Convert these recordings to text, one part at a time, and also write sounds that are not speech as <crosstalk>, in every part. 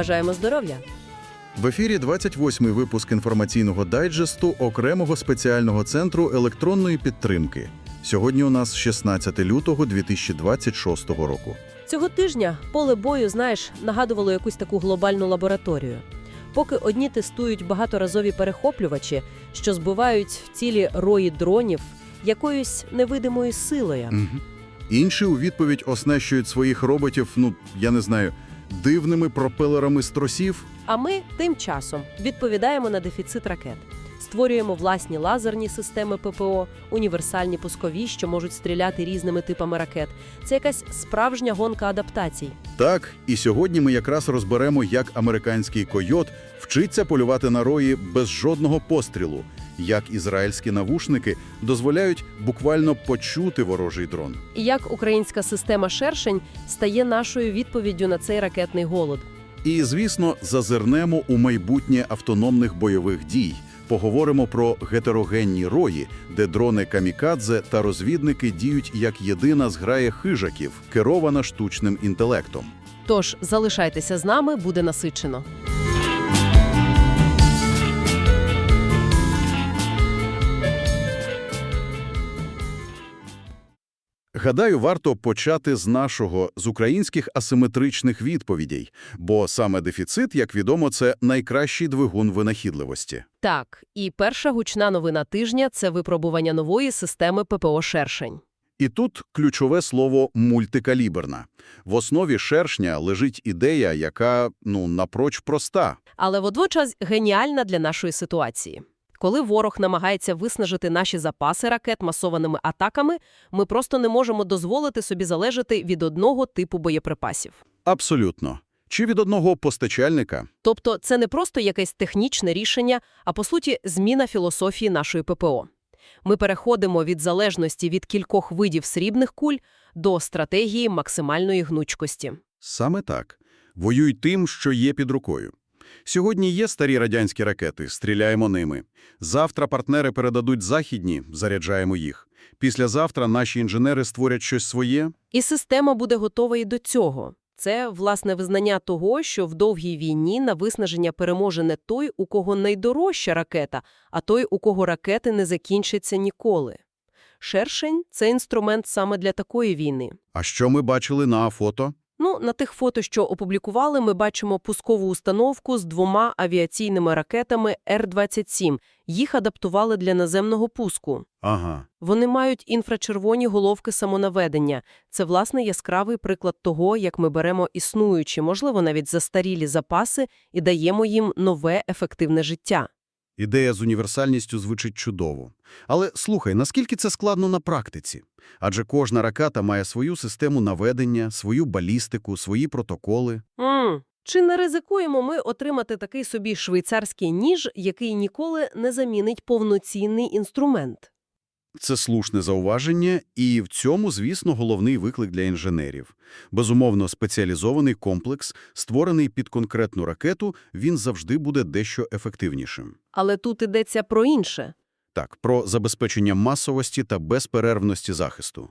Бажаємо здоров'я! В ефірі 28-й випуск інформаційного дайджесту окремого спеціального центру електронної підтримки. Сьогодні у нас 16 лютого 2026 року. Цього тижня поле бою, знаєш, нагадувало якусь таку глобальну лабораторію. Поки одні тестують багаторазові перехоплювачі, що збивають в цілі рої дронів якоюсь невидимою силою. Мгм. Інші у відповідь оснащують своїх роботів, ну, я не знаю, дивними пропелерами з тросів. А ми тим часом відповідаємо на дефіцит ракет. Створюємо власні лазерні системи ППО, універсальні пускові, що можуть стріляти різними типами ракет. Це якась справжня гонка адаптацій. Так, і сьогодні ми якраз розберемо, як американський койот вчиться полювати на рої без жодного пострілу, як ізраїльські навушники дозволяють буквально почути ворожий дрон. І як українська система шершень стає нашою відповіддю на цей ракетний голод. І, звісно, зазирнемо у майбутнє автономних бойових дій. Поговоримо про гетерогенні рої, де дрони камікадзе та розвідники діють як єдина зграя хижаків, керована штучним інтелектом. Тож залишайтеся з нами, буде насичено. Гадаю, варто почати з нашого, з українських асиметричних відповідей, бо саме дефіцит, як відомо, це найкращий двигун винахідливості. Так, і перша гучна новина тижня це випробування нової системи ППО «Шершень». І тут ключове слово «мультикаліберна». В основі шершня лежить ідея, яка, ну, напроч проста. Але водночас геніальна для нашої ситуації. Коли ворог намагається виснажити наші запаси ракет масованими атаками, ми просто не можемо дозволити собі залежати від одного типу боєприпасів. Абсолютно. Чи від одного постачальника? Тобто це не просто якесь технічне рішення, а по суті зміна філософії нашої ППО. Ми переходимо від залежності від кількох видів срібних куль до стратегії максимальної гнучкості. Саме так. Воюй тим, що є під рукою. Сьогодні є старі радянські ракети, стріляємо ними. Завтра партнери передадуть західні, заряджаємо їх. Післязавтра наші інженери створять щось своє. І система буде готова і до цього. Це, власне, визнання того, що в довгій війні на виснаження переможе не той, у кого найдорожча ракета, а той, у кого ракети не закінчаться ніколи. Шершень – це інструмент саме для такої війни. А що ми бачили на фото? Ну, на тих фото, що опублікували, ми бачимо пускову установку з двома авіаційними ракетами Р-27. Їх адаптували для наземного пуску. Ага. Вони мають інфрачервоні головки самонаведення. Це, власне, яскравий приклад того, як ми беремо існуючі, можливо, навіть застарілі запаси і даємо їм нове ефективне життя. Ідея з універсальністю звучить чудово. Але слухай, наскільки це складно на практиці? Адже кожна ракета має свою систему наведення, свою балістику, свої протоколи. Mm. Чи не ризикуємо ми отримати такий собі швейцарський ніж, який ніколи не замінить повноцінний інструмент? Це слушне зауваження, і в цьому, звісно, головний виклик для інженерів. Безумовно, спеціалізований комплекс, створений під конкретну ракету, він завжди буде дещо ефективнішим. Але тут йдеться про інше. Так, про забезпечення масовості та безперервності захисту.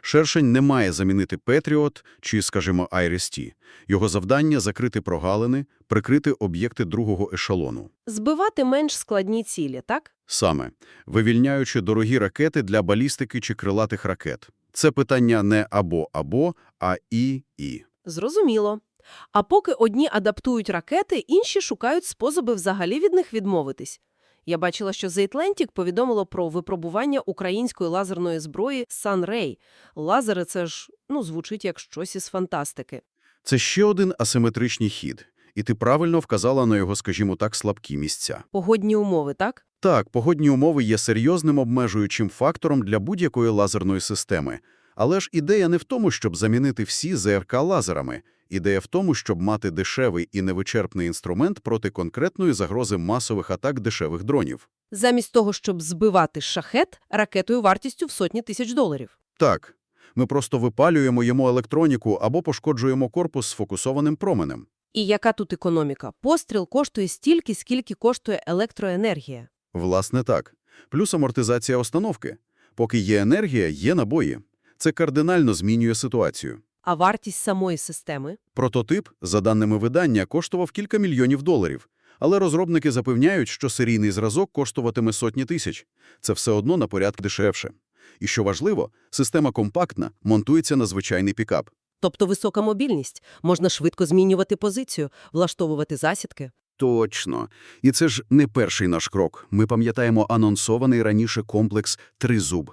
Шершень не має замінити Петріот чи, скажімо, Айрес-Ті. Його завдання – закрити прогалини, прикрити об'єкти другого ешелону. Збивати менш складні цілі, так? Саме, вивільняючи дорогі ракети для балістики чи крилатих ракет. Це питання не або-або, а і-і. Зрозуміло. А поки одні адаптують ракети, інші шукають способи взагалі від них відмовитись. Я бачила, що The Atlantic повідомило про випробування української лазерної зброї Sunray. Лазери – це ж, ну, звучить як щось із фантастики. Це ще один асиметричний хід. І ти правильно вказала на його, скажімо так, слабкі місця. Погодні умови, так? Так, погодні умови є серйозним обмежуючим фактором для будь-якої лазерної системи. Але ж ідея не в тому, щоб замінити всі ЗРК лазерами. Ідея в тому, щоб мати дешевий і невичерпний інструмент проти конкретної загрози масових атак дешевих дронів. Замість того, щоб збивати шахет ракетою вартістю в сотні тисяч доларів. Так, ми просто випалюємо йому електроніку або пошкоджуємо корпус сфокусованим променем. І яка тут економіка? Постріл коштує стільки, скільки коштує електроенергія. Власне так. Плюс амортизація установки. Поки є енергія, є набої. Це кардинально змінює ситуацію. А вартість самої системи? Прототип, за даними видання, коштував кілька мільйонів доларів. Але розробники запевняють, що серійний зразок коштуватиме сотні тисяч. Це все одно на порядок дешевше. І що важливо, система компактна, монтується на звичайний пікап. Тобто висока мобільність. Можна швидко змінювати позицію, влаштовувати засідки. Точно. І це ж не перший наш крок. Ми пам'ятаємо анонсований раніше комплекс «Тризуб».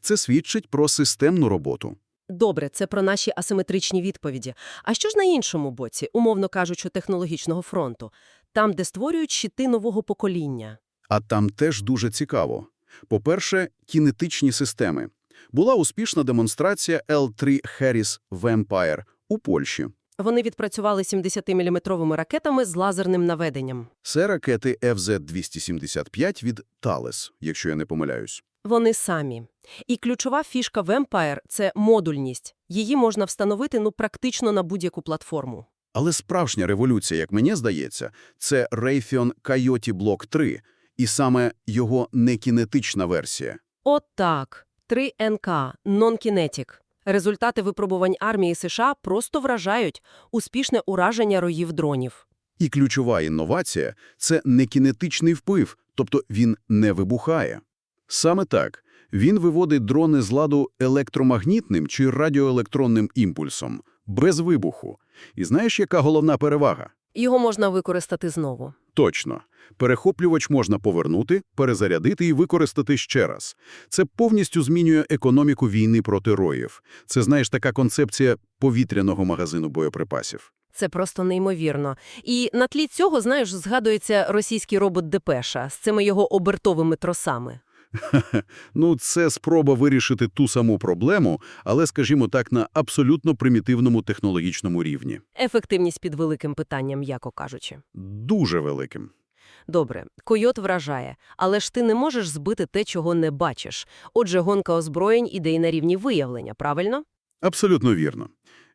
Це свідчить про системну роботу. Добре, це про наші асиметричні відповіді. А що ж на іншому боці, умовно кажучи, технологічного фронту? Там, де створюють щити нового покоління. А там теж дуже цікаво. По-перше, кінетичні системи. Була успішна демонстрація L3 Harris Vampire у Польщі. Вони відпрацювали 70-мм ракетами з лазерним наведенням. Це ракети FZ-275 від Thales, якщо я не помиляюсь. Вони самі. І ключова фішка Vampire – це модульність. Її можна встановити ну практично на будь-яку платформу. Але справжня революція, як мені здається, це Raytheon Coyote Block 3, і саме його некінетична версія. От так. 3НК – Non-Kinetic. Результати випробувань армії США просто вражають успішне ураження роїв дронів. І ключова інновація – це некінетичний вплив, тобто він не вибухає. Саме так. Він виводить дрони з ладу електромагнітним чи радіоелектронним імпульсом, без вибуху. І знаєш, яка головна перевага? Його можна використати знову. Точно. Перехоплювач можна повернути, перезарядити і використати ще раз. Це повністю змінює економіку війни проти роїв. Це, знаєш, така концепція повітряного магазину боєприпасів. Це просто неймовірно. І на тлі цього, знаєш, згадується російський робот Депеша з цими його обертовими тросами. <laughs> Ну, це спроба вирішити ту саму проблему, але, скажімо так, на абсолютно примітивному технологічному рівні. Ефективність під великим питанням, м'яко кажучи. Дуже великим. Добре, койот вражає, але ж ти не можеш збити те, чого не бачиш. Отже, гонка озброєнь іде й на рівні виявлення, правильно? Абсолютно вірно.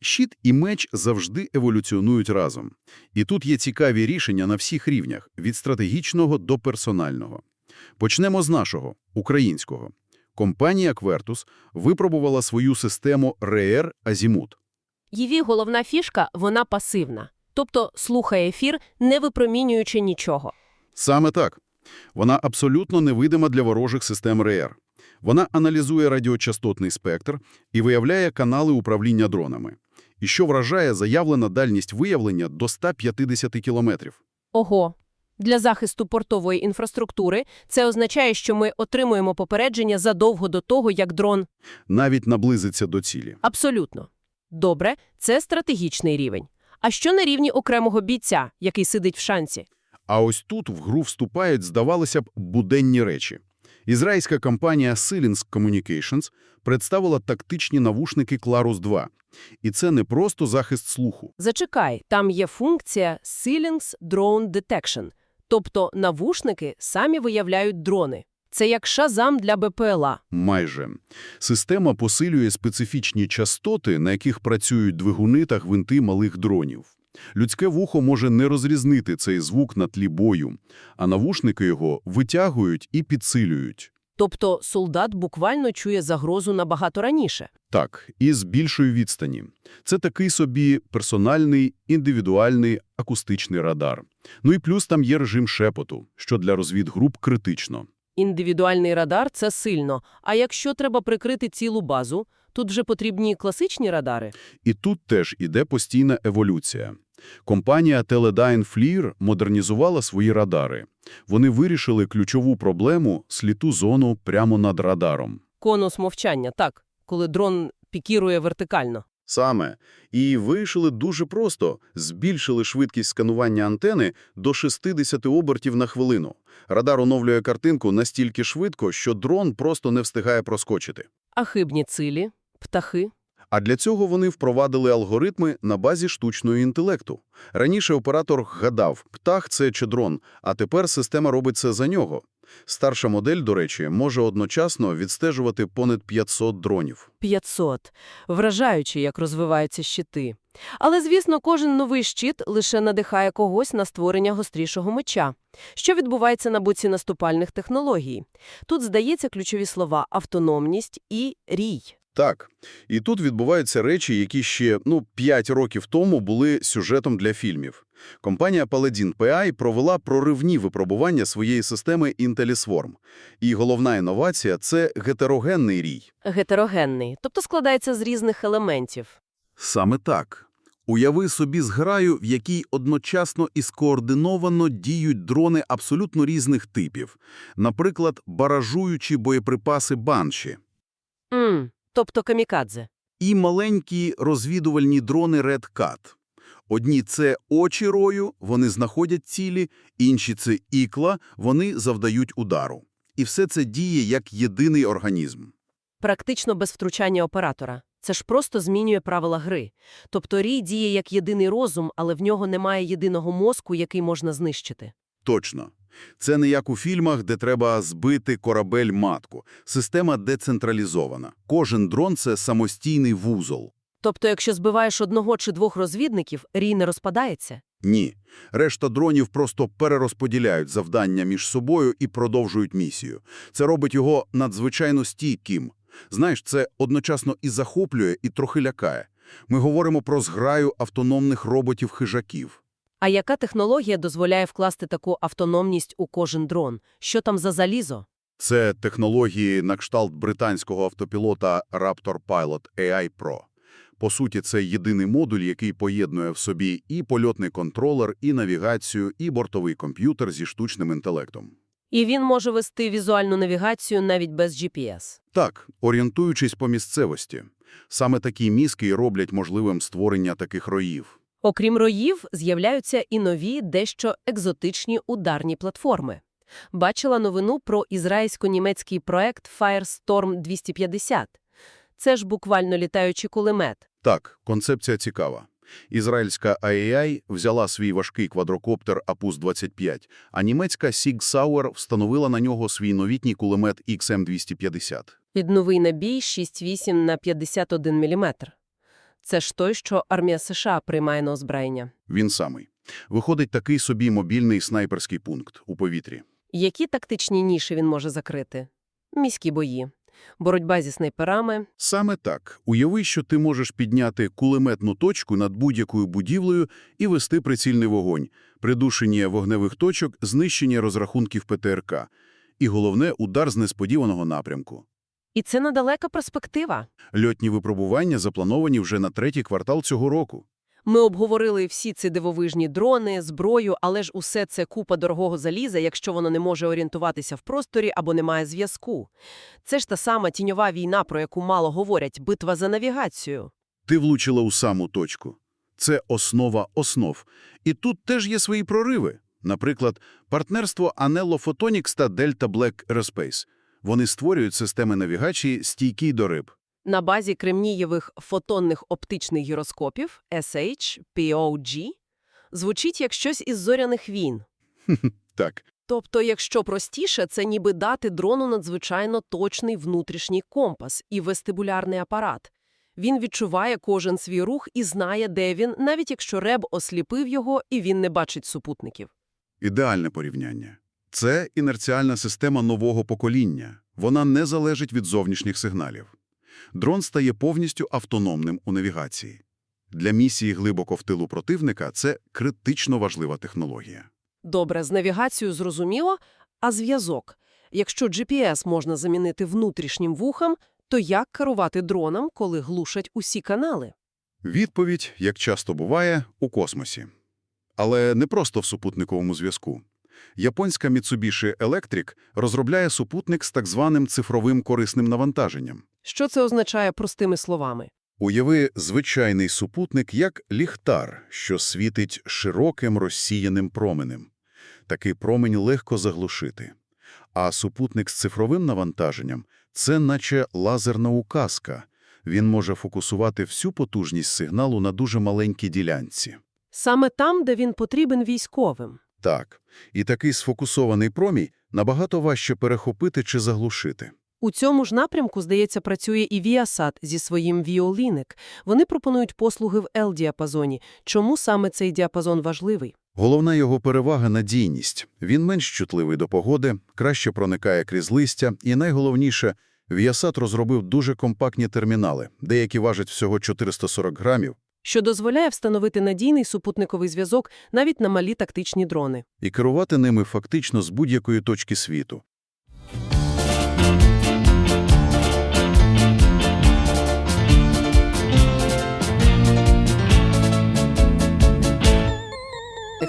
Щит і меч завжди еволюціонують разом. І тут є цікаві рішення на всіх рівнях, від стратегічного до персонального. Почнемо з нашого, українського. Компанія Quertus випробувала свою систему РЕР Азімут. Її головна фішка – вона пасивна. Тобто слухає ефір, не випромінюючи нічого. Саме так. Вона абсолютно невидима для ворожих систем РЕР. Вона аналізує радіочастотний спектр і виявляє канали управління дронами. І що вражає, заявлена дальність виявлення до 150 кілометрів. Ого. Для захисту портової інфраструктури це означає, що ми отримуємо попередження задовго до того, як дрон. Навіть наблизиться до цілі. Абсолютно. Добре, це стратегічний рівень. А що на рівні окремого бійця, який сидить в шанці? А ось тут в гру вступають, здавалося б, буденні речі. Ізраїльська компанія Silence Communications представила тактичні навушники Clarus 2. І це не просто захист слуху. Зачекай, там є функція Silence Drone Detection, тобто навушники самі виявляють дрони. Це як шазам для БПЛА. Майже. Система посилює специфічні частоти, на яких працюють двигуни та гвинти малих дронів. Людське вухо може не розрізнити цей звук на тлі бою, а навушники його витягують і підсилюють. Тобто солдат буквально чує загрозу набагато раніше. Так, і з більшої відстані. Це такий собі персональний, індивідуальний акустичний радар. Ну і плюс там є режим шепоту, що для розвідгруп критично. Індивідуальний радар – це сильно. А якщо треба прикрити цілу базу, тут вже потрібні класичні радари. І тут теж іде постійна еволюція. Компанія Teledyne FLIR модернізувала свої радари. Вони вирішили ключову проблему – сліту зону прямо над радаром. Конус мовчання, так, коли дрон пікірує вертикально. Саме. І вирішили дуже просто – збільшили швидкість сканування антени до 60 обертів на хвилину. Радар оновлює картинку настільки швидко, що дрон просто не встигає проскочити. А хибні цилі, птахи. А для цього вони впровадили алгоритми на базі штучного інтелекту. Раніше оператор гадав, птах – це чи дрон, а тепер система робить це за нього. Старша модель, до речі, може одночасно відстежувати понад 500 дронів. 500. Вражаючи, як розвиваються щити. Але, звісно, кожен новий щит лише надихає когось на створення гострішого меча. Що відбувається на боці наступальних технологій? Тут, здається, ключові слова – автономність і рій. Так. І тут відбуваються речі, які ще, ну, 5 років тому були сюжетом для фільмів. Компанія Paladin PI провела проривні випробування своєї системи IntelliSwarm. І головна інновація – це гетерогенний рій. Гетерогенний, тобто складається з різних елементів. Саме так. Уяви собі зграю, в якій одночасно і скоординовано діють дрони абсолютно різних типів. Наприклад, баражуючі боєприпаси банші. М, тобто камікадзе. І маленькі розвідувальні дрони Red Cat. Одні – це очі рою, вони знаходять цілі, інші – це ікла, вони завдають удару. І все це діє як єдиний організм. Практично без втручання оператора. Це ж просто змінює правила гри. Тобто рій діє як єдиний розум, але в нього немає єдиного мозку, який можна знищити. Точно. Це не як у фільмах, де треба збити корабель-матку. Система децентралізована. Кожен дрон – це самостійний вузол. Тобто, якщо збиваєш одного чи двох розвідників, рій не розпадається? Ні. Решта дронів просто перерозподіляють завдання між собою і продовжують місію. Це робить його надзвичайно стійким. Знаєш, це одночасно і захоплює, і трохи лякає. Ми говоримо про зграю автономних роботів-хижаків. А яка технологія дозволяє вкласти таку автономність у кожен дрон? Що там за залізо? Це технології на кшталт британського автопілота Raptor Pilot AI Pro. По суті, це єдиний модуль, який поєднує в собі і польотний контролер, і навігацію, і бортовий комп'ютер зі штучним інтелектом. І він може вести візуальну навігацію навіть без GPS. Так, орієнтуючись по місцевості. Саме такі мізки і роблять можливим створення таких роїв. Окрім роїв, з'являються і нові, дещо екзотичні ударні платформи. Бачила новину про ізраїльсько-німецький проект Firestorm 250. Це ж буквально літаючий кулемет. Так, концепція цікава. Ізраїльська IAI взяла свій важкий квадрокоптер Апус-25, а німецька Sig Sauer встановила на нього свій новітній кулемет XM250. Підновий набій 6,8 на 51 мм. Це ж той, що армія США приймає на озброєння. Він самий. Виходить такий собі мобільний снайперський пункт у повітрі. Які тактичні ніші він може закрити? Міські бої, боротьба зі снайперами. Саме так. Уяви, що ти можеш підняти кулеметну точку над будь-якою будівлею і вести прицільний вогонь, придушення вогневих точок, знищення розрахунків ПТРК. І головне – удар з несподіваного напрямку. І це недалека перспектива. Льотні випробування заплановані вже на третій квартал цього року. Ми обговорили всі ці дивовижні дрони, зброю, але ж усе це купа дорогого заліза, якщо воно не може орієнтуватися в просторі або не має зв'язку. Це ж та сама тіньова війна, про яку мало говорять, битва за навігацію. Ти влучила у саму точку. Це основа основ. І тут теж є свої прориви. Наприклад, партнерство Anello Photonics та Delta Black Aerospace. Вони створюють системи навігації стійкі до риб. На базі кремнієвих фотонних оптичних гіроскопів SH, POG звучить як щось із зоряних війн. <laughs> Так, Тобто, якщо простіше, це ніби дати дрону надзвичайно точний внутрішній компас і вестибулярний апарат. Він відчуває кожен свій рух і знає, де він, навіть якщо реб осліпив його і він не бачить супутників. ідеальне порівняння. Це інерціальна система нового покоління. Вона не залежить від зовнішніх сигналів. Дрон стає повністю автономним у навігації. Для місії глибоко в тилу противника це критично важлива технологія. Добре, з навігацією зрозуміло, а зв'язок? Якщо GPS можна замінити внутрішнім вухом, то як керувати дроном, коли глушать усі канали? Відповідь, як часто буває, у космосі. Але не просто в супутниковому зв'язку. Японська Mitsubishi Electric розробляє супутник з так званим цифровим корисним навантаженням. Що це означає простими словами? Уяви звичайний супутник як ліхтар, що світить широким розсіяним променем. Такий промень легко заглушити. А супутник з цифровим навантаженням – це наче лазерна указка. Він може фокусувати всю потужність сигналу на дуже маленькій ділянці. Саме там, де він потрібен військовим. Так, і такий сфокусований промій набагато важче перехопити чи заглушити. У цьому ж напрямку, здається, працює і Viasat зі своїм Violinic. Вони пропонують послуги в L-діапазоні. Чому саме цей діапазон важливий? Головна його перевага – надійність. Він менш чутливий до погоди, краще проникає крізь листя і, найголовніше, Viasat розробив дуже компактні термінали, деякі важать всього 440 грамів, що дозволяє встановити надійний супутниковий зв'язок навіть на малі тактичні дрони. і керувати ними фактично з будь-якої точки світу.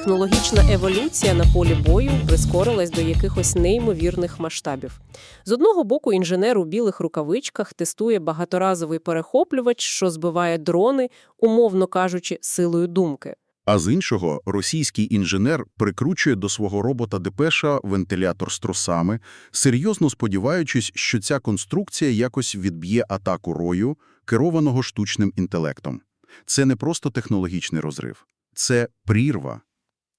Технологічна еволюція на полі бою прискорилась до якихось неймовірних масштабів. З одного боку, інженер у білих рукавичках тестує багаторазовий перехоплювач, що збиває дрони, умовно кажучи, силою думки. А з іншого, російський інженер прикручує до свого робота Депеша вентилятор з тросами, серйозно сподіваючись, що ця конструкція якось відб'є атаку рою, керованого штучним інтелектом. Це не просто технологічний розрив. Це прірва.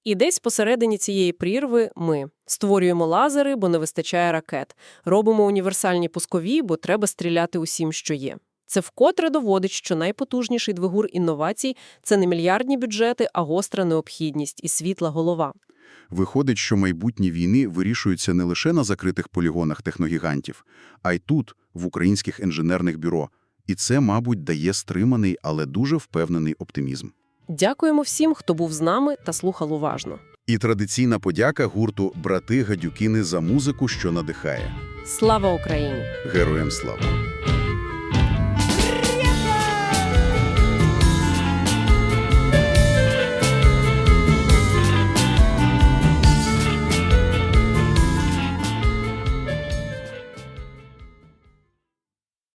І десь посередині цієї прірви ми створюємо лазери, бо не вистачає ракет, робимо універсальні пускові, бо треба стріляти усім, що є. Це вкотре доводить, що найпотужніший двигур інновацій – це не мільярдні бюджети, а гостра необхідність і світла голова. Виходить, що майбутні війни вирішуються не лише на закритих полігонах техногігантів, а й тут, в українських інженерних бюро. І це, мабуть, дає стриманий, але дуже впевнений оптимізм. Дякуємо всім, хто був з нами та слухав уважно. І традиційна подяка гурту «Брати Гадюкіни» за музику, що надихає. Слава Україні! Героям слава!